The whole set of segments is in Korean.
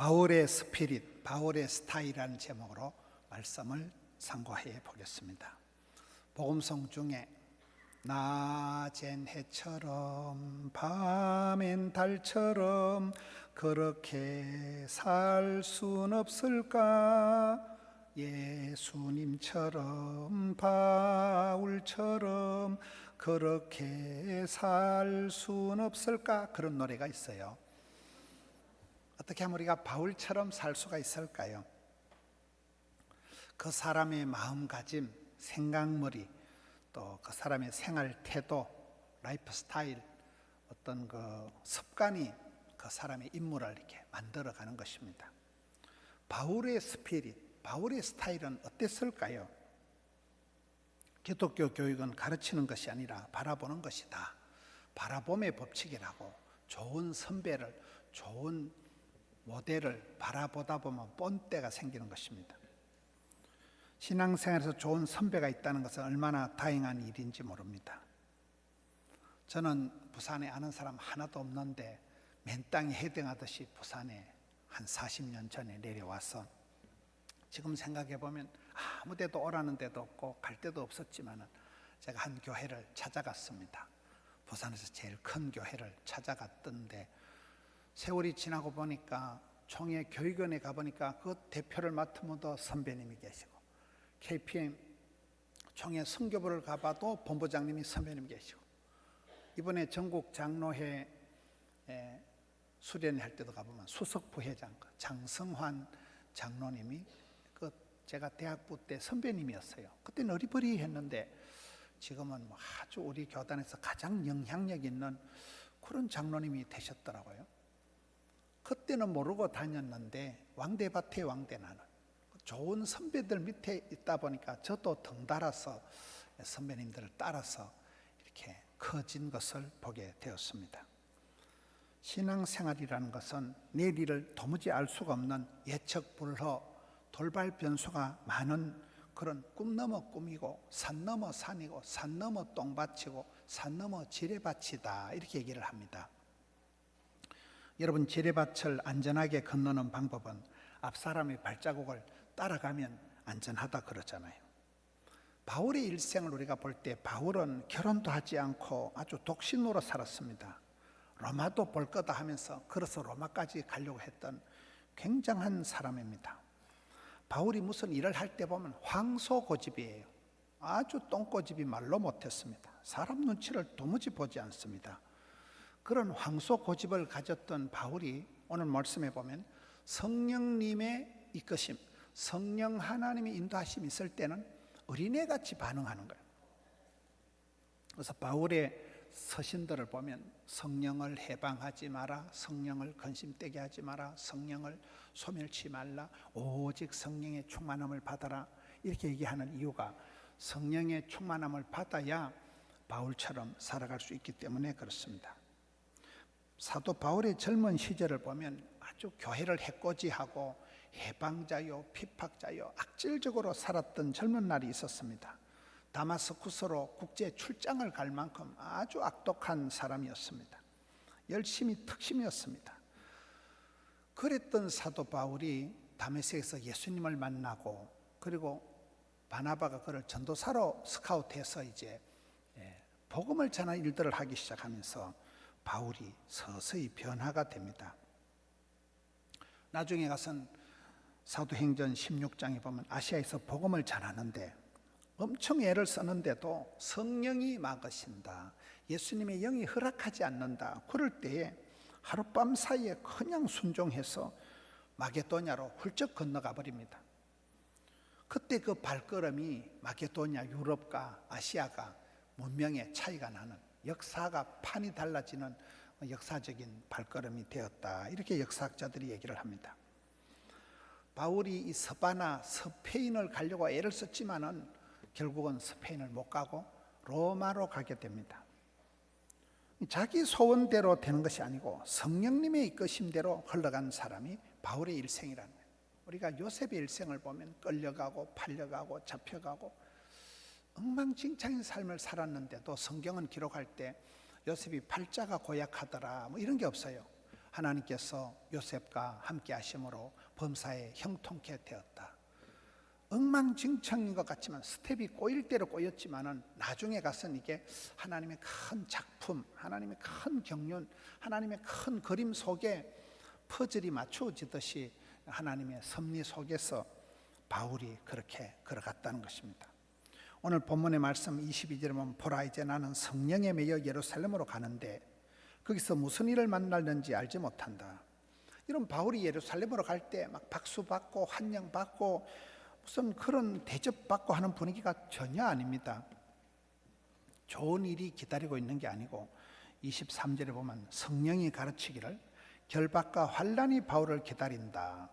바울의 스피릿, 바울의 스타일이라는 제목으로 말씀을 상고해 보겠습니다. 복음성 중에 낮엔 해처럼 밤엔 달처럼 그렇게 살 순 없을까? 예수님처럼 바울처럼 그렇게 살 순 없을까? 그런 노래가 있어요. 어떻게 하면 우리가 바울처럼 살 수가 있을까요? 그 사람의 마음가짐, 생각머리, 또 그 사람의 생활 태도, 라이프 스타일, 어떤 그 습관이 그 사람의 인물을 이렇게 만들어가는 것입니다. 바울의 스피릿, 바울의 스타일은 어땠을까요? 기독교 교육은 가르치는 것이 아니라 바라보는 것이다. 바라봄의 법칙이라고 좋은 선배를, 좋은 모델을 바라보다 보면 본때가 생기는 것입니다. 신앙생활에서 좋은 선배가 있다는 것은 얼마나 다행한 일인지 모릅니다. 저는 부산에 아는 사람 하나도 없는데 맨 땅에 헤딩하듯이 부산에 한 40년 전에 내려와서 지금 생각해 보면 아무 데도 오라는 데도 없고 갈 데도 없었지만은 제가 한 교회를 찾아갔습니다. 부산에서 제일 큰 교회를 찾아갔던데 세월이 지나고 보니까 총회 교육원에 가보니까 그 대표를 맡은 분도 선배님이 계시고 KPM 총회 선교부를 가봐도 본부장님이 선배님 계시고 이번에 전국 장로회 에, 수련할 때도 가보면 수석 부회장 그 장성환 장로님이 그 제가 대학부 때 선배님이었어요. 그때는 어리버리했는데 지금은 뭐 아주 우리 교단에서 가장 영향력 있는 그런 장로님이 되셨더라고요. 그때는 모르고 다녔는데 왕대밭에 왕대 나는 좋은 선배들 밑에 있다 보니까 저도 덩달아서 선배님들을 따라서 이렇게 커진 것을 보게 되었습니다. 신앙생활이라는 것은 내일을 도무지 알 수가 없는 예측 불허 돌발 변수가 많은 그런 꿈 넘어 꿈이고 산 넘어 산이고 산 넘어 똥밭이고 산 넘어 지뢰밭이다 이렇게 얘기를 합니다. 여러분 지뢰밭을 안전하게 건너는 방법은 앞 사람의 발자국을 따라가면 안전하다 그러잖아요. 바울의 일생을 우리가 볼 때 바울은 결혼도 하지 않고 아주 독신으로 살았습니다. 로마도 볼 거다 하면서 걸어서 로마까지 가려고 했던 굉장한 사람입니다. 바울이 무슨 일을 할 때 보면 황소 고집이에요. 아주 똥고집이 말로 못했습니다. 사람 눈치를 도무지 보지 않습니다. 그런 황소 고집을 가졌던 바울이 오늘 말씀해 보면 성령님의 이끄심, 성령 하나님의 인도하심이 있을 때는 어린애같이 반응하는 거예요. 그래서 바울의 서신들을 보면 성령을 해방하지 마라, 성령을 근심되게 하지 마라, 성령을 소멸치 말라, 오직 성령의 충만함을 받아라 이렇게 얘기하는 이유가 성령의 충만함을 받아야 바울처럼 살아갈 수 있기 때문에 그렇습니다. 사도 바울의 젊은 시절을 보면 아주 교회를 해코지하고 해방자요, 피팍자요, 악질적으로 살았던 젊은 날이 있었습니다. 다마스쿠스로 국제 출장을 갈 만큼 아주 악독한 사람이었습니다. 열심히 특심이었습니다. 그랬던 사도 바울이 다메섹에서 예수님을 만나고 그리고 바나바가 그를 전도사로 스카우트해서 이제 예, 복음을 전하는 일들을 하기 시작하면서 바울이 서서히 변화가 됩니다. 나중에 가선 사도행전 16장에 보면 아시아에서 복음을 전하는데 엄청 애를 쓰는데도 성령이 막으신다. 예수님의 영이 허락하지 않는다. 그럴 때에 하룻밤 사이에 그냥 순종해서 마게도냐로 훌쩍 건너가 버립니다. 그때 그 발걸음이 마게도냐 유럽과 아시아가 문명의 차이가 나는 역사가 판이 달라지는 역사적인 발걸음이 되었다. 이렇게 역사학자들이 얘기를 합니다. 바울이 이 서바나 스페인을 가려고 애를 썼지만은 결국은 스페인을 못 가고 로마로 가게 됩니다. 자기 소원대로 되는 것이 아니고 성령님의 이끄심대로 흘러간 사람이 바울의 일생이라는 거예요. 우리가 요셉의 일생을 보면 끌려가고 팔려가고 잡혀가고 엉망진창인 삶을 살았는데도 성경은 기록할 때 요셉이 팔자가 고약하더라 뭐 이런 게 없어요. 하나님께서 요셉과 함께 하심으로 범사에 형통케 되었다. 엉망진창인 것 같지만 스텝이 꼬일 대로 꼬였지만은 나중에 가서는 이게 하나님의 큰 작품, 하나님의 큰 경륜, 하나님의 큰 그림 속에 퍼즐이 맞추어지듯이 하나님의 섭리 속에서 바울이 그렇게 걸어갔다는 것입니다. 오늘 본문의 말씀 22절에 보면 보라 이제 나는 성령에 매여 예루살렘으로 가는데 거기서 무슨 일을 만날는지 알지 못한다. 이런 바울이 예루살렘으로 갈 때 막 박수 받고 환영 받고 무슨 그런 대접 받고 하는 분위기가 전혀 아닙니다. 좋은 일이 기다리고 있는 게 아니고 23절에 보면 성령이 가르치기를 결박과 환란이 바울을 기다린다.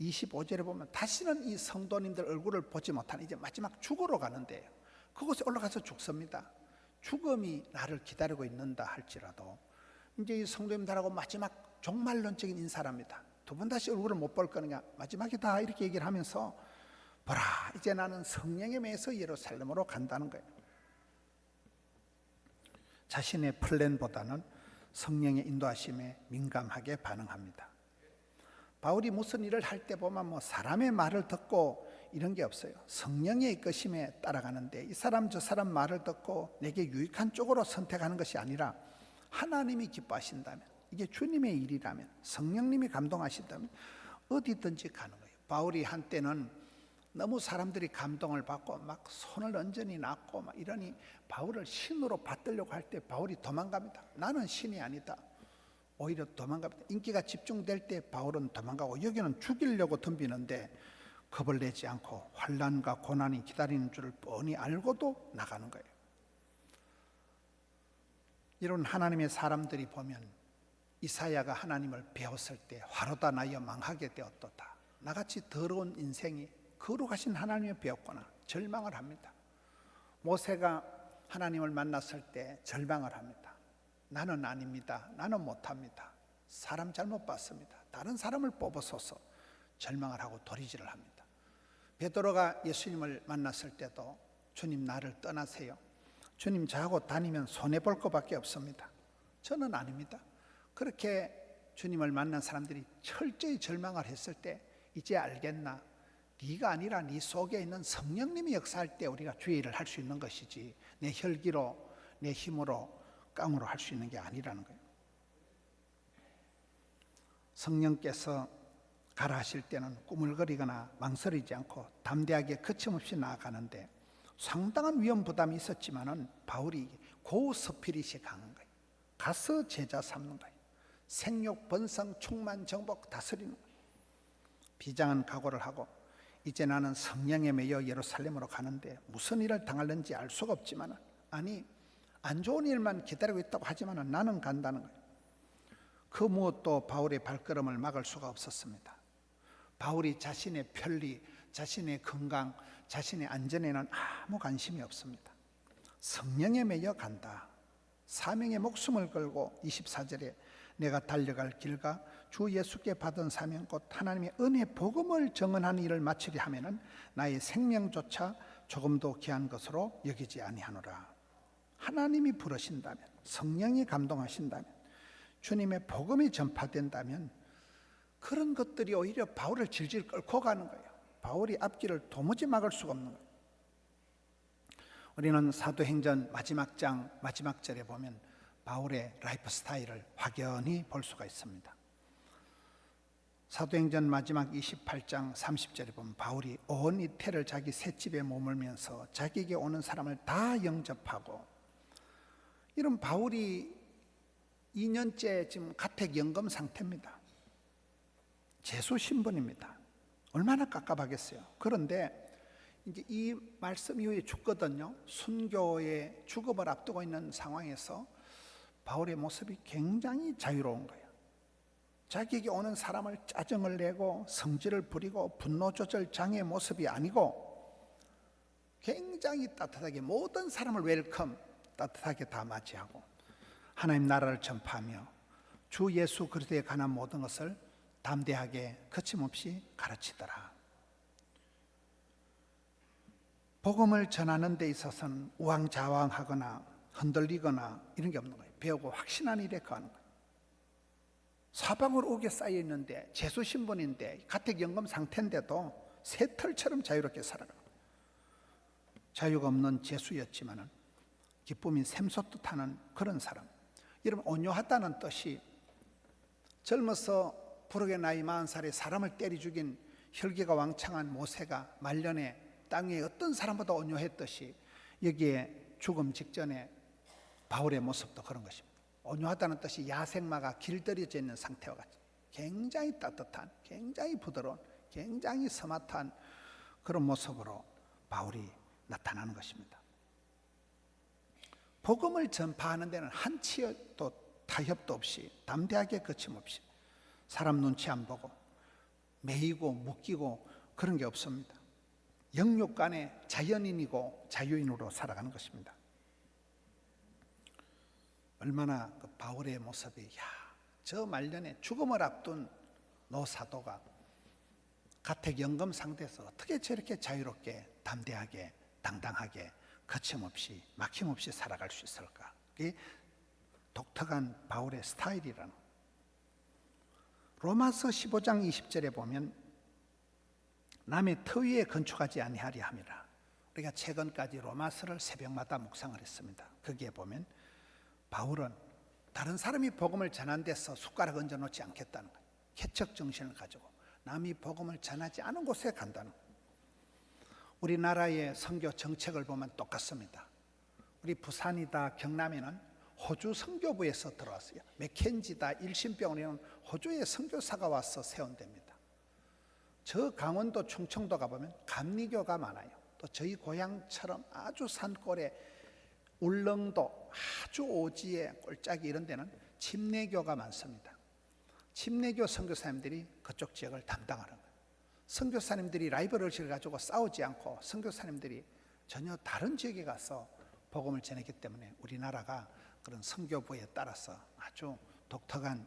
25절에 보면 다시는 이 성도님들 얼굴을 보지 못한 이제 마지막 죽으러 가는데 그곳에 올라가서 죽습니다. 죽음이 나를 기다리고 있는다 할지라도 이제 이 성도님들하고 마지막 종말론적인 인사랍니다. 두 번 다시 얼굴을 못 볼 거느냐 마지막이다 이렇게 얘기를 하면서 보라 이제 나는 성령에 매서 예루살렘으로 간다는 거예요. 자신의 플랜보다는 성령의 인도하심에 민감하게 반응합니다. 바울이 무슨 일을 할 때 보면 뭐 사람의 말을 듣고 이런 게 없어요. 성령의 이끄심에 따라가는데 이 사람 저 사람 말을 듣고 내게 유익한 쪽으로 선택하는 것이 아니라 하나님이 기뻐하신다면 이게 주님의 일이라면 성령님이 감동하신다면 어디든지 가는 거예요. 바울이 한때는 너무 사람들이 감동을 받고 막 손을 언전히 놨고 막 이러니 바울을 신으로 받들려고 할 때 바울이 도망갑니다. 나는 신이 아니다. 오히려 도망갑니다. 인기가 집중될 때 바울은 도망가고 여기는 죽이려고 덤비는데 겁을 내지 않고 환란과 고난이 기다리는 줄을 뻔히 알고도 나가는 거예요. 이런 하나님의 사람들이 보면 이사야가 하나님을 배웠을 때 화로다 나여 망하게 되었도다. 나같이 더러운 인생이 거룩하신 하나님을 배웠거나 절망을 합니다. 모세가 하나님을 만났을 때 절망을 합니다. 나는 아닙니다. 나는 못합니다. 사람 잘못 봤습니다. 다른 사람을 뽑아서서 절망을 하고 도리질을 합니다. 베드로가 예수님을 만났을 때도 주님 나를 떠나세요. 주님 저하고 다니면 손해 볼 것밖에 없습니다. 저는 아닙니다. 그렇게 주님을 만난 사람들이 철저히 절망을 했을 때 이제 알겠나? 네가 아니라 네 속에 있는 성령님이 역사할 때 우리가 주의를 할수 있는 것이지 내 혈기로 내 힘으로 깡으로 할 수 있는 게 아니라는 거예요. 성령께서 가라 하실 때는 꾸물거리거나 망설이지 않고 담대하게 거침없이 나아가는데 상당한 위험 부담이 있었지만은 바울이 고스피릿이 강한 거예요. 가서 제자 삼는 거예요. 생욕, 번성, 충만, 정복 다스리는 거예요. 비장한 각오를 하고 이제 나는 성령에 매여 예루살렘으로 가는데 무슨 일을 당할는지 알 수가 없지만 아니 안 좋은 일만 기다리고 있다고 하지만 나는 간다는 거예요. 그 무엇도 바울의 발걸음을 막을 수가 없었습니다. 바울이 자신의 편리, 자신의 건강, 자신의 안전에는 아무 관심이 없습니다. 성령에 매여 간다. 사명의 목숨을 걸고 24절에 내가 달려갈 길과 주 예수께 받은 사명 곧 하나님의 은혜 복음을 정언하는 일을 마치려 하면은 나의 생명조차 조금도 귀한 것으로 여기지 아니하노라. 하나님이 부르신다면 성령이 감동하신다면 주님의 복음이 전파된다면 그런 것들이 오히려 바울을 질질 끌고 가는 거예요. 바울이 앞길을 도무지 막을 수가 없는 거예요. 우리는 사도행전 마지막 장 마지막 절에 보면 바울의 라이프 스타일을 확연히 볼 수가 있습니다. 사도행전 마지막 28장 30절에 보면 바울이 온 이태를 자기 셋집에 머물면서 자기에게 오는 사람을 다 영접하고 이런 바울이 2년째 지금 가택 연금 상태입니다. 재수 신분입니다. 얼마나 깝깝하겠어요. 그런데 이제 이 말씀 이후에 죽거든요. 순교의 죽음을 앞두고 있는 상황에서 바울의 모습이 굉장히 자유로운 거예요. 자기에게 오는 사람을 짜증을 내고 성질을 부리고 분노 조절 장애의 모습이 아니고 굉장히 따뜻하게 모든 사람을 웰컴 따뜻하게 다 맞이하고 하나님 나라를 전파하며 주 예수 그리스도에 관한 모든 것을 담대하게 거침없이 가르치더라. 복음을 전하는 데 있어서는 우왕좌왕하거나 흔들리거나 이런 게 없는 거예요. 배우고 확신한 일에 거하는 거예요. 사방으로 옥에 쌓여 있는데 재수 신분인데 가택 연금 상태인데도 새털처럼 자유롭게 살아가. 자유가 없는 재수였지만은 기쁨이 샘솟듯하는 그런 사람. 여러분 온유하다는 뜻이 젊어서 부르게 나이 마흔 살에 사람을 때리 죽인 혈기가 왕창한 모세가 말년에 땅에 어떤 사람보다 온유했듯이 여기에 죽음 직전에 바울의 모습도 그런 것입니다. 온유하다는 뜻이 야생마가 길들여져 있는 상태와 같이 굉장히 따뜻한, 굉장히 부드러운, 굉장히 스마트한 그런 모습으로 바울이 나타나는 것입니다. 복음을 전파하는 데는 한치도 타협도 없이 담대하게 거침없이 사람 눈치 안 보고 매이고 묶이고 그런 게 없습니다. 영육 간에 자연인이고 자유인으로 살아가는 것입니다. 얼마나 그 바울의 모습이 야, 저 말년에 죽음을 앞둔 노사도가 가택 연금 상태에서 어떻게 저렇게 자유롭게 담대하게 당당하게 거침없이 막힘없이 살아갈 수 있을까? 그게 독특한 바울의 스타일이라는 로마서 15장 20절에 보면 남의 터 위에 건축하지 아니하리 함이라. 우리가 최근까지 로마서를 새벽마다 묵상을 했습니다. 거기에 보면 바울은 다른 사람이 복음을 전한 데서 숟가락 얹어 놓지 않겠다는 거예요. 개척 정신을 가지고 남이 복음을 전하지 않은 곳에 간다는 거예요. 우리나라의 선교 정책을 보면 똑같습니다. 우리 부산이다 경남에는 호주 선교부에서 들어왔어요. 맥켄지다 일신병원에는 호주의 선교사가 와서 세운답니다. 저 강원도 충청도 가보면 감리교가 많아요. 또 저희 고향처럼 아주 산골에 울릉도 아주 오지에 꼴짝이 이런 데는 침례교가 많습니다. 침례교 선교사님들이 그쪽 지역을 담당하는 거예요. 선교사님들이 라이벌의식을 가지고 싸우지 않고 선교사님들이 전혀 다른 지역에 가서 복음을 전했기 때문에 우리나라가 그런 선교부에 따라서 아주 독특한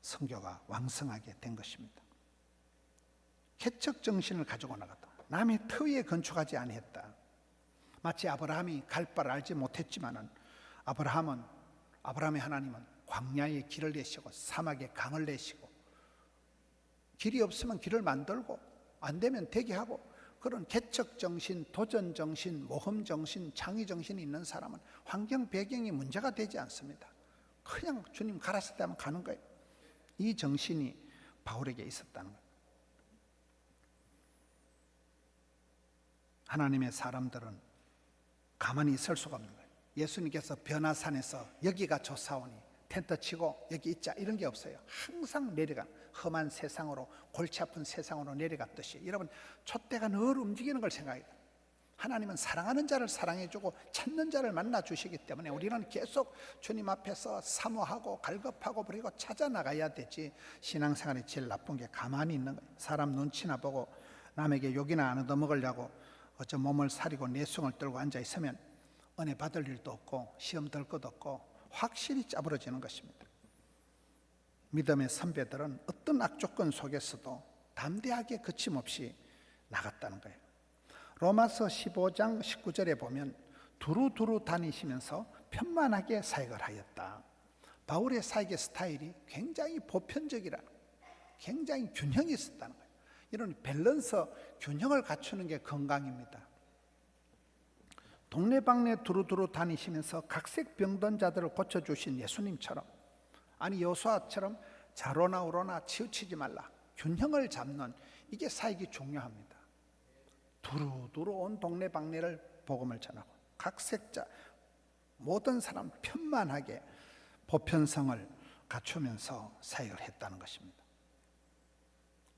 선교가 왕성하게 된 것입니다. 개척 정신을 가지고 나갔다. 남의 터 위에 건축하지 아니했다. 마치 아브라함이 갈 바를 알지 못했지만은 아브라함은 아브라함의 하나님은 광야에 길을 내시고 사막에 강을 내시고 길이 없으면 길을 만들고 안 되면 대기하고 그런 개척 정신, 도전 정신, 모험 정신, 창의 정신이 있는 사람은 환경 배경이 문제가 되지 않습니다. 그냥 주님 가라사 때 하면 가는 거예요. 이 정신이 바울에게 있었다는. 하나님의 사람들은 가만히 있을 수가 없는 거예요. 예수님께서 변화산에서 여기가 좋사오니 텐트 치고 여기 있자 이런 게 없어요. 항상 내려간 험한 세상으로 골치 아픈 세상으로 내려갔듯이 여러분 촛대가 늘 움직이는 걸 생각해요. 하나님은 사랑하는 자를 사랑해주고 찾는 자를 만나 주시기 때문에 우리는 계속 주님 앞에서 사모하고 갈급하고 그리고 찾아 나가야 되지 신앙생활이 제일 나쁜 게 가만히 있는 거예요. 사람 눈치나 보고 남에게 욕이나 안 얻어먹으려고 어쩌 몸을 사리고 내숭을 떨고 앉아 있으면 은혜 받을 일도 없고 시험 들 것도 없고 확실히 짜부러지는 것입니다. 믿음의 선배들은 어떤 악조건 속에서도 담대하게 거침없이 나갔다는 거예요. 로마서 15장 19절에 보면 두루두루 다니시면서 편만하게 사역을 하였다. 바울의 사역의 스타일이 굉장히 보편적이라 굉장히 균형이 있었다는 거예요. 이런 밸런스 균형을 갖추는 게 건강입니다. 동네방네 두루두루 다니시면서 각색 병든 자들을 고쳐주신 예수님처럼 아니 여수아처럼 자로나 우로나 치우치지 말라 균형을 잡는 이게 사역이 중요합니다. 두루두루 온 동네방네를 복음을 전하고 각색자 모든 사람 편만하게 보편성을 갖추면서 사역을 했다는 것입니다.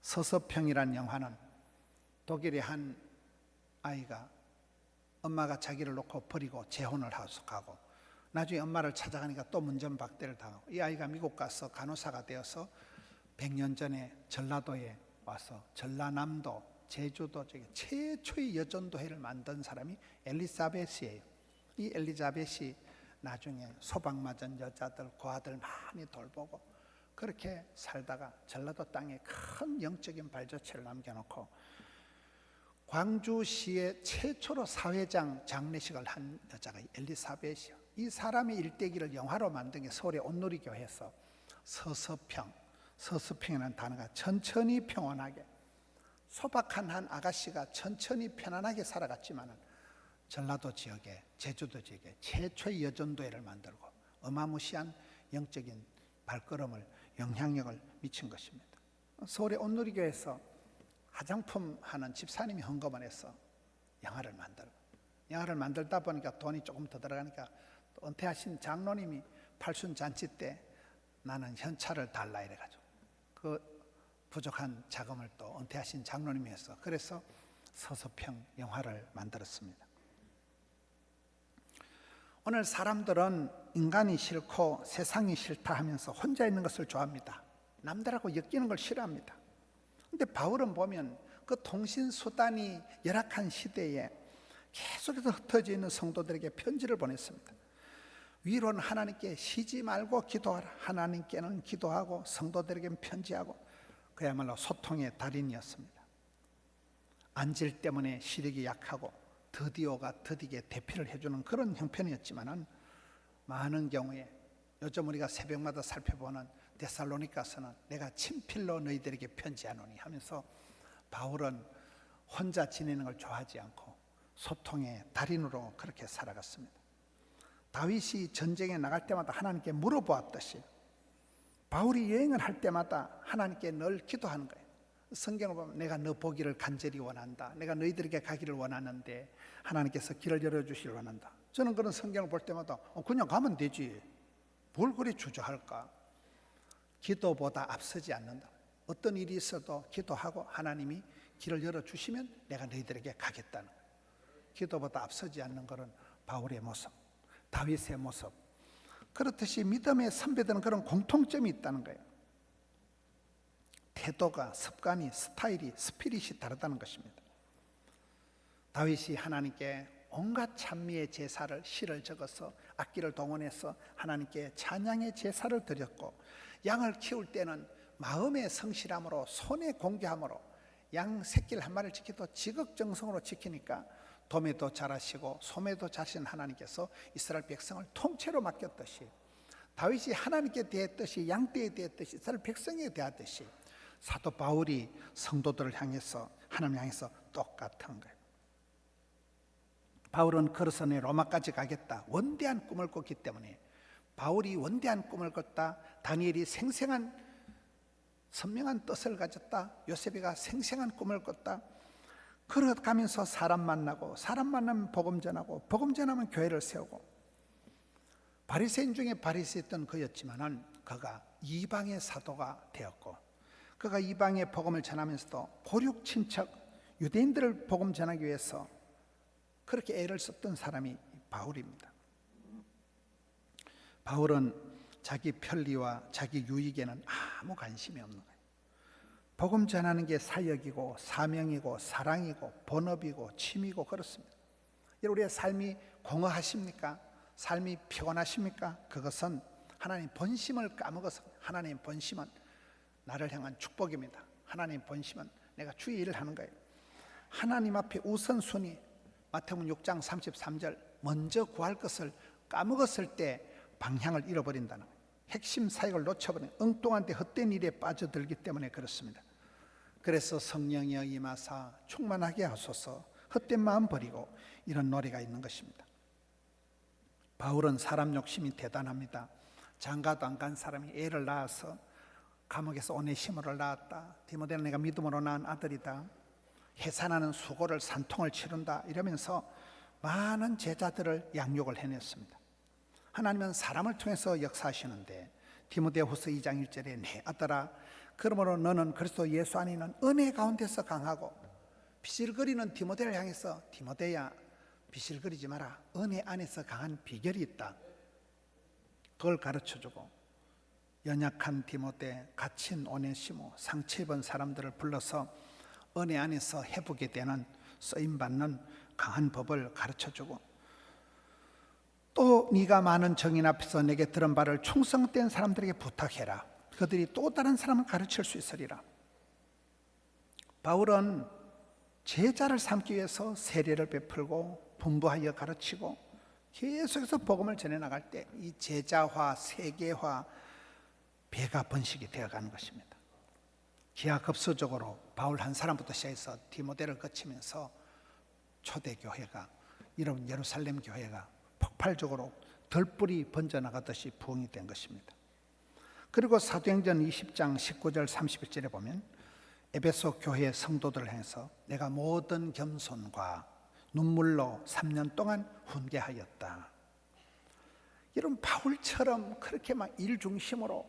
서서평이란 영화는 독일의 한 아이가 엄마가 자기를 놓고 버리고 재혼을 하고 나중에 엄마를 찾아가니까 또 문전박대를 당하고 이 아이가 미국 가서 간호사가 되어서 100년 전에 전라도에 와서 전라남도 제주도 저기 최초의 여전도회를 만든 사람이 엘리사벳이에요. 이 엘리자벳이 나중에 소방 맞은 여자들 고아들 많이 돌보고 그렇게 살다가 전라도 땅에 큰 영적인 발자취를 남겨놓고 광주시의 최초로 사회장 장례식을 한 여자가 엘리사벳이요. 이 사람의 일대기를 영화로 만든 게 서울의 온누리 교회에서 서서평 서수평이라는 단어가 천천히 평온하게 소박한 한 아가씨가 천천히 편안하게 살아갔지만은 전라도 지역에 제주도 지역에 최초의 여전도회를 만들고 어마무시한 영적인 발걸음을 영향력을 미친 것입니다. 서울의 온누리교에서 화장품 하는 집사님이 헌금을 해서 영화를 만들고 영화를 만들다 보니까 돈이 조금 더 들어가니까 또 은퇴하신 장로님이 팔순 잔치 때 나는 현찰을 달라 이래가지고 그 부족한 자금을 또 은퇴하신 장로님이 해서 그래서 서서평 영화를 만들었습니다. 오늘 사람들은 인간이 싫고 세상이 싫다 하면서 혼자 있는 것을 좋아합니다. 남들하고 엮이는 걸 싫어합니다. 근데 바울은 보면 그 통신 수단이 열악한 시대에 계속해서 흩어져 있는 성도들에게 편지를 보냈습니다. 위로는 하나님께 쉬지 말고 기도하라. 하나님께는 기도하고 성도들에게는 편지하고 그야말로 소통의 달인이었습니다. 안질 때문에 시력이 약하고 드디어가 드디게 대피를 해주는 그런 형편이었지만은 많은 경우에 요즘 우리가 새벽마다 살펴보는 데살로니가서는 내가 친필로 너희들에게 편지하노니 하면서 바울은 혼자 지내는 걸 좋아하지 않고 소통의 달인으로 그렇게 살아갔습니다. 다윗이 전쟁에 나갈 때마다 하나님께 물어보았듯이 바울이 여행을 할 때마다 하나님께 늘 기도하는 거예요. 성경을 보면 내가 너 보기를 간절히 원한다. 내가 너희들에게 가기를 원하는데 하나님께서 길을 열어주시길 원한다. 저는 그런 성경을 볼 때마다 어, 그냥 가면 되지. 뭘 그리 주저할까? 기도보다 앞서지 않는다. 어떤 일이 있어도 기도하고 하나님이 길을 열어주시면 내가 너희들에게 가겠다는. 기도보다 앞서지 않는 것은 바울의 모습, 다윗의 모습. 그렇듯이 믿음의 선배들은 그런 공통점이 있다는 거예요. 태도가, 습관이, 스타일이, 스피릿이 다르다는 것입니다. 다윗이 하나님께 온갖 찬미의 제사를 시를 적어서 악기를 동원해서 하나님께 찬양의 제사를 드렸고 양을 키울 때는 마음의 성실함으로 손의 공개함으로 양 새끼를 한 마리를 지켜도 지극정성으로 지키니까 도매도 잘하시고 소매도 자신 하나님께서 이스라엘 백성을 통째로 맡겼듯이 다윗이 하나님께 대했듯이 양떼에 대했듯이 이스라엘 백성에 대하듯이 사도 바울이 성도들을 향해서 하나님 향해서 똑같은 거예요. 바울은 내 로마까지 가겠다. 원대한 꿈을 꿨기 때문에 바울이 원대한 꿈을 꿨다. 다니엘이 생생한 선명한 뜻을 가졌다. 요셉이가 생생한 꿈을 꿨다. 걸어가면서 사람 만나고 사람 만나면 복음 전하고 복음 전하면 교회를 세우고 바리새인 중에 바리새였던 그였지만은 그가 이방의 사도가 되었고 그가 이방의 복음을 전하면서도 고륙 친척 유대인들을 복음 전하기 위해서 그렇게 애를 썼던 사람이 바울입니다. 바울은 자기 편리와 자기 유익에는 아무 관심이 없는 거예요. 복음 전하는 게 사역이고 사명이고 사랑이고 본업이고 취미고 그렇습니다. 우리의 삶이 공허하십니까? 삶이 피곤하십니까? 그것은 하나님 본심을 까먹어서 하나님 본심은 나를 향한 축복입니다. 하나님 본심은 내가 주의 일을 하는 거예요. 하나님 앞에 우선순위 마태복음 6장 33절 먼저 구할 것을 까먹었을 때 방향을 잃어버린다는. 핵심 사역을 놓쳐버린 엉뚱한 데 헛된 일에 빠져들기 때문에 그렇습니다. 그래서 성령이여 임하사 충만하게 하소서 헛된 마음 버리고 이런 노래가 있는 것입니다. 바울은 사람 욕심이 대단합니다. 장가도 안 간 사람이 애를 낳아서 감옥에서 오네시모를 낳았다. 디모데는 내가 믿음으로 낳은 아들이다. 해산하는 수고를 산통을 치른다. 이러면서 많은 제자들을 양육을 해냈습니다. 하나님은 사람을 통해서 역사하시는데 디모데후서 2장 1절에 내 아들아 그러므로 너는 그리스도 예수 안에 있는 은혜 가운데서 강하고 비실거리는 디모데를 향해서 디모데야 비실거리지 마라. 은혜 안에서 강한 비결이 있다. 그걸 가르쳐주고 연약한 디모데 갇힌 오네시모 상처 입은 사람들을 불러서 은혜 안에서 회복이 되는 쓰임받는 강한 법을 가르쳐주고 또 네가 많은 정인 앞에서 내게 들은 바를 충성된 사람들에게 부탁해라. 그들이 또 다른 사람을 가르칠 수 있으리라. 바울은 제자를 삼기 위해서 세례를 베풀고 분부하여 가르치고 계속해서 복음을 전해 나갈 때 이 제자화, 세계화, 배가 번식이 되어가는 것입니다. 기하급수적으로 바울 한 사람부터 시작해서 디모데를 거치면서 초대 교회가 이런 예루살렘 교회가 폭발적으로 덜불이 번져나가듯이 부흥이 된 것입니다. 그리고 사도행전 20장 19절 31절에 보면 에베소 교회 성도들을 향해서 내가 모든 겸손과 눈물로 3년 동안 훈계하였다. 이런 바울처럼 그렇게 막 일 중심으로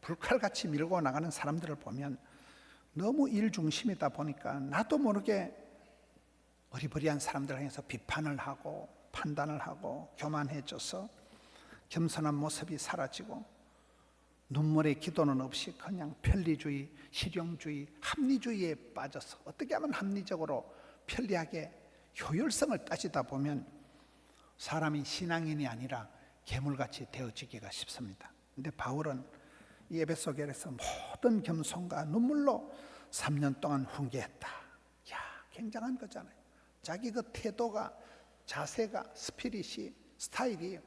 불칼같이 밀고 나가는 사람들을 보면 너무 일 중심이다 보니까 나도 모르게 어리버리한 사람들을 향해서 비판을 하고 판단을 하고 교만해져서 겸손한 모습이 사라지고 눈물의 기도는 없이 그냥 편리주의, 실용주의, 합리주의에 빠져서 어떻게 하면 합리적으로 편리하게 효율성을 따지다 보면 사람이 신앙인이 아니라 괴물같이 되어지기가 쉽습니다. 근데 바울은 이 에베소 교회에서 모든 겸손과 눈물로 3년 동안 훈계했다. 야, 굉장한 거잖아요. 자기 그 태도가 자세가 스피릿이 스타일이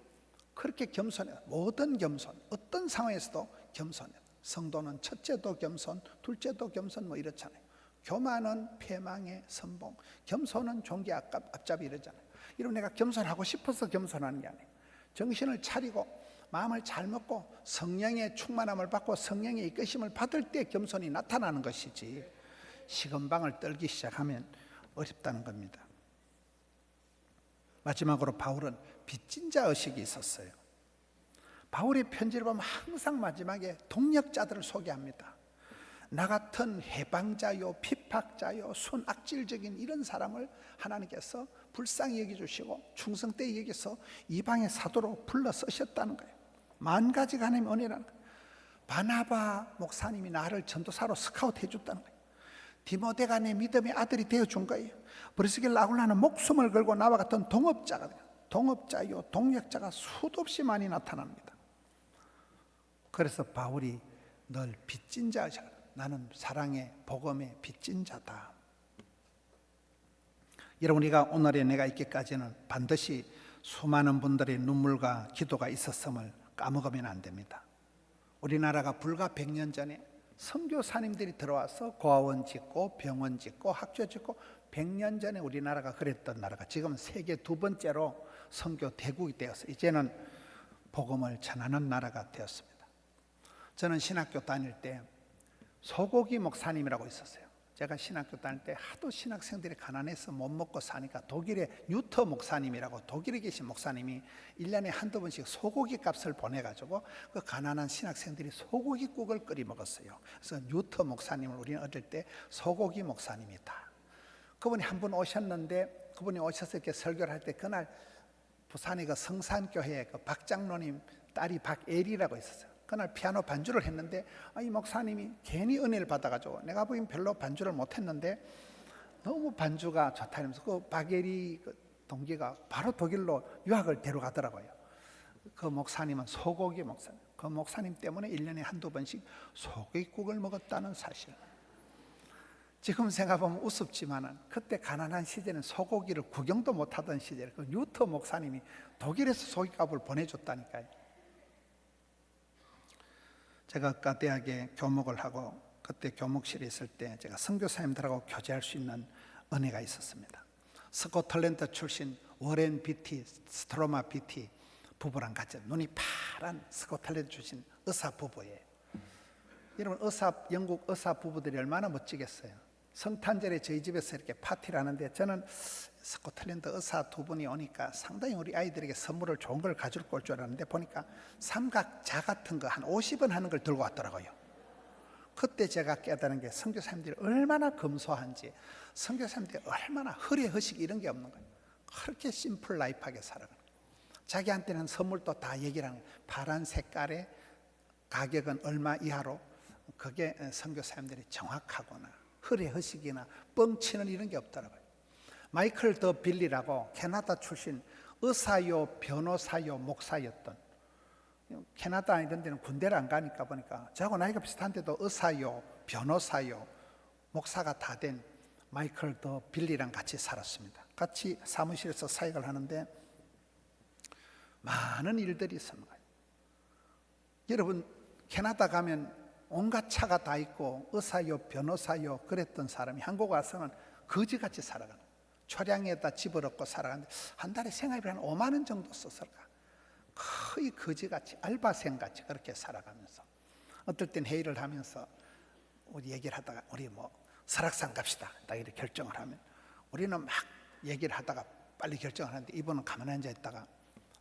그렇게 겸손해. 모든 겸손, 어떤 상황에서도 겸손해. 성도는 첫째도 겸손, 둘째도 겸손 뭐 이렇잖아요. 교만은 패망의 선봉, 겸손은 종기 앞잡이 이러잖아요. 이런 내가 겸손하고 싶어서 겸손하는 게 아니에요. 정신을 차리고 마음을 잘 먹고 성령의 충만함을 받고 성령의 이끄심을 받을 때 겸손이 나타나는 것이지 시건방을 떨기 시작하면 어렵다는 겁니다. 마지막으로 바울은 빚진 자 의식이 있었어요. 바울의 편지를 보면 항상 마지막에 동력자들을 소개합니다. 나 같은 해방자요, 피팍자요, 순악질적인 이런 사람을 하나님께서 불쌍히 여겨주시고 충성 때 여기서 이방의 사도로 불러 쓰셨다는 거예요. 만 가지가 하나님의 은혜라는 거예요. 바나바 목사님이 나를 전도사로 스카우트 해줬다는 거예요. 디모데가 내 믿음의 아들이 되어준 거예요. 브리스길 라굴라는 목숨을 걸고 나와 같은 동업자가. 동업자요, 동력자가 수도 없이 많이 나타납니다. 그래서 바울이 널 빚진 자자. 나는 사랑의 복음의 빚진 자다. 여러분 우리가 오늘의 내가 있기까지는 반드시 수많은 분들의 눈물과 기도가 있었음을 까먹으면 안 됩니다. 우리나라가 불과 100년 전에 선교사님들이 들어와서 고아원 짓고 병원 짓고 학교 짓고 100년 전에 우리나라가 그랬던 나라가 지금 세계 두 번째로 선교 대국이 되어서 이제는 복음을 전하는 나라가 되었습니다. 저는 신학교 다닐 때 소고기 목사님이라고 있었어요. 제가 신학교 다닐 때 하도 신학생들이 가난해서 못 먹고 사니까 독일의 유터 목사님이라고 독일에 계신 목사님이 1년에 한두 번씩 소고기 값을 보내가지고 그 가난한 신학생들이 소고기국을 끓여 먹었어요. 그래서 유터 목사님을 우리는 어릴 때 소고기 목사님이다. 그분이 한 분 오셨는데 그분이 오셔서 이렇게 설교를 할 때 그날 부산의 그 성산교회 그 박장로님 딸이 박애리라고 있었어요. 그날 피아노 반주를 했는데 아, 이 목사님이 괜히 은혜를 받아가지고 내가 보기엔 별로 반주를 못했는데 너무 반주가 좋다 이러면서 그 바게리 그 동기가 바로 독일로 유학을 데려가더라고요. 그 목사님은 소고기 목사님. 그 목사님 때문에 1년에 한두 번씩 소고기국을 먹었다는 사실. 지금 생각하면 우습지만은 그때 가난한 시절에는 소고기를 구경도 못하던 시절 그 뉴터 목사님이 독일에서 소고기값을 보내줬다니까요. 제가 대학에 교목을 하고 그때 교목실에 있을 때 제가 선교사님들하고 교제할 수 있는 은혜가 있었습니다. 스코틀랜드 출신 워렌 비티, 스트로마 비티 부부랑 같이 눈이 파란 스코틀랜드 출신 의사 부부예요. 여러분 의사 영국 의사 부부들이 얼마나 멋지겠어요. 성탄절에 저희 집에서 이렇게 파티를 하는데 저는 스코틀랜드 의사 두 분이 오니까 상당히 우리 아이들에게 선물을 좋은 걸 가지고 올줄 알았는데 보니까 삼각자 같은 거 한 50원 하는 걸 들고 왔더라고요. 그때 제가 깨달은 게 선교사님들이 얼마나 검소한지 선교사님들이 얼마나 허례허식 이런 게 없는 거예요. 그렇게 심플 라이프하게 살아가는 자기한테는 선물도 다 얘기를 하는 거예요. 파란 색깔의 가격은 얼마 이하로 그게 선교사님들이 정확하거나 허례허식이나 뻥치는 이런 게 없더라고요. 마이클 더 빌리라고 캐나다 출신 의사요, 변호사요, 목사였던 캐나다 이런 데는 군대를 안 가니까 보니까 저하고 나이가 비슷한데도 의사요, 변호사요, 목사가 다 된 마이클 더 빌리랑 같이 살았습니다. 같이 사무실에서 사역을 하는데 많은 일들이 있었는 거예요. 여러분 캐나다 가면 온갖 차가 다 있고 의사요 변호사요 그랬던 사람이 한국 와서는 거지같이 살아가는. 초량에다 집을 얻고 살아가는데 한 달에 생활비 한 5만 원 정도 썼을까 거의 거지같이 알바생같이 그렇게 살아가면서 어떨 땐 회의를 하면서 우리 얘기를 하다가 우리 뭐 설악산 갑시다 딱 이렇게 결정을 하면 우리는 막 얘기를 하다가 빨리 결정을 하는데 이분은 가만히 앉아 있다가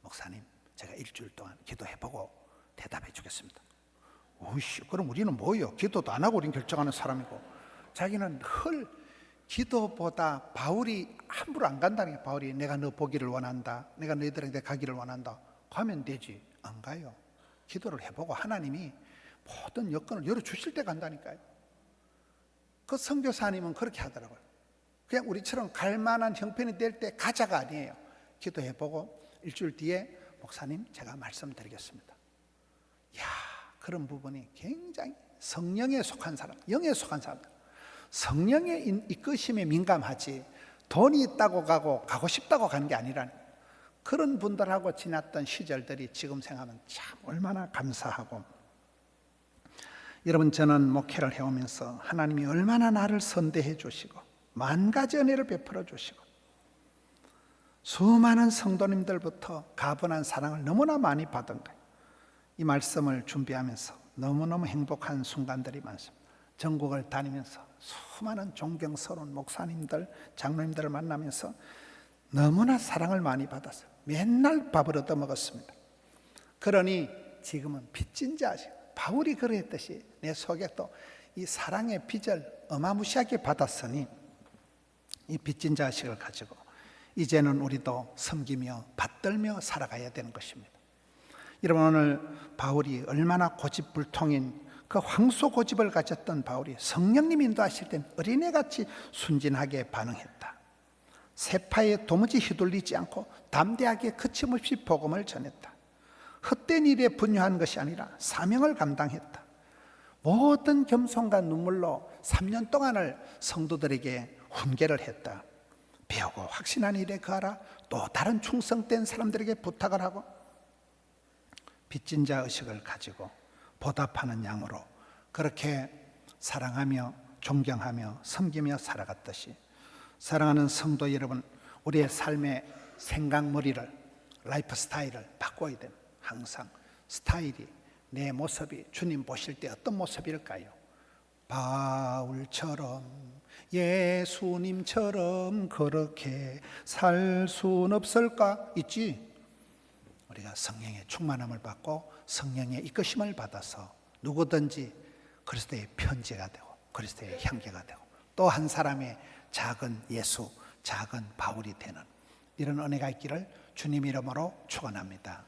목사님 제가 일주일 동안 기도해보고 대답해 주겠습니다 오이씨 그럼 우리는 뭐요? 기도도 안 하고 우린 결정하는 사람이고. 자기는 헐 기도보다 바울이 함부로 안 간다는 게 바울이 내가 너 보기를 원한다. 내가 너희들한테 가기를 원한다. 가면 되지. 안 가요. 기도를 해보고 하나님이 모든 여건을 열어주실 때 간다니까요. 그 선교사님은 그렇게 하더라고요. 그냥 우리처럼 갈 만한 형편이 될 때 가자가 아니에요. 기도해보고 일주일 뒤에 목사님 제가 말씀드리겠습니다. 야 그런 부분이 굉장히 성령에 속한 사람, 영에 속한 사람, 성령의 인- 이끄심에 민감하지 돈이 있다고 가고 가고 싶다고 가는 게 아니라는. 그런 분들하고 지났던 시절들이 지금 생각하면 참 얼마나 감사하고 여러분 저는 목회를 해오면서 하나님이 얼마나 나를 선대해 주시고 만 가지 은혜를 베풀어 주시고 수많은 성도님들부터 가분한 사랑을 너무나 많이 받은 거예요. 이 말씀을 준비하면서 너무너무 행복한 순간들이 많습니다. 전국을 다니면서 수많은 존경스러운 목사님들, 장로님들을 만나면서 너무나 사랑을 많이 받았어요. 맨날 밥을 얻어 먹었습니다. 그러니 지금은 빚진 자식 바울이 그랬듯이 내 속에 또 이 사랑의 빚을 어마무시하게 받았으니 이 빚진 자식을 가지고 이제는 우리도 섬기며 받들며 살아가야 되는 것입니다. 여러분 오늘 바울이 얼마나 고집불통인 그 황소 고집을 가졌던 바울이 성령님 인도하실 땐 어린애같이 순진하게 반응했다. 세파에 도무지 휘둘리지 않고 담대하게 그침없이 복음을 전했다. 헛된 일에 분유한 것이 아니라 사명을 감당했다. 모든 겸손과 눈물로 3년 동안을 성도들에게 훈계를 했다. 배우고 확신한 일에 거하라. 또 다른 충성된 사람들에게 부탁을 하고 빚진 자 의식을 가지고 보답하는 양으로 그렇게 사랑하며 존경하며 섬기며 살아갔듯이 사랑하는 성도 여러분 우리의 삶의 생각머리를 라이프 스타일을 바꿔야 됩니다. 항상 스타일이 내 모습이 주님 보실 때 어떤 모습일까요? 바울처럼 예수님처럼 그렇게 살 순 없을까? 있지. 우리가 성령의 충만함을 받고 성령의 이끄심을 받아서 누구든지 그리스도의 편지가 되고 그리스도의 향기가 되고 또 한 사람의 작은 예수, 작은 바울이 되는 이런 은혜가 있기를 주님 이름으로 축원합니다.